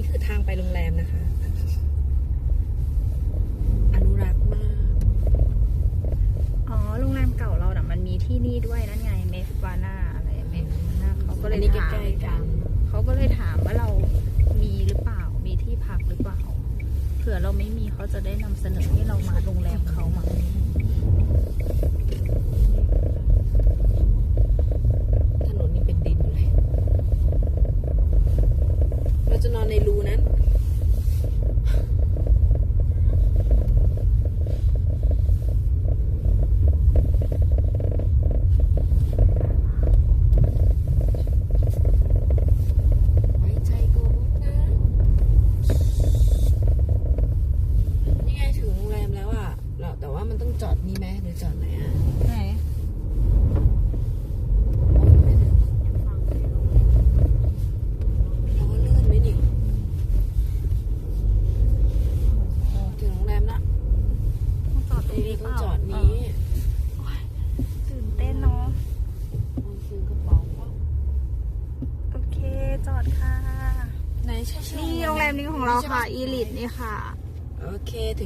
นี้คือทางไปโรงแรมนะคะ อนุรักษ์มาก อ๋อ โรงแรมเก่าเราน่ะมันมีที่นี่ด้วยนั่นไงเมฟวาน่าอะไรเมฟวาน่าเขาก็เลอัยนนี้ถามใกล้ๆกัน เขาก็เลยถามว่าเรามีหรือเปล่า มีที่พักหรือเปล่า เผื่อเราไม่มีเขาจะได้นำเสนอให้เรามาโรงแรมเขามา ถนนนี่เป็นดินเลย เราจะนอนในรูนั้น ไว้ใจโกมุกนะ นี่ไงถึงโรงแรมแล้วอะเราแต่ว่ามันต้องจอดนี่ไหมหรือจอดไหนอะไหนล้อเลื่อนไหมนี่ถึงโรงแรมละต้องจอดตรงนี้เปต้องล่าจอดนี้ ตื่นเต้นเนาะมันคือกระเป๋าว่าโอเคจอดค่ะ ไหนใช่ใช่นี่โรงแรมนี้ของเราค่ะ อีลิทนี่ค่ะ โอเคถึง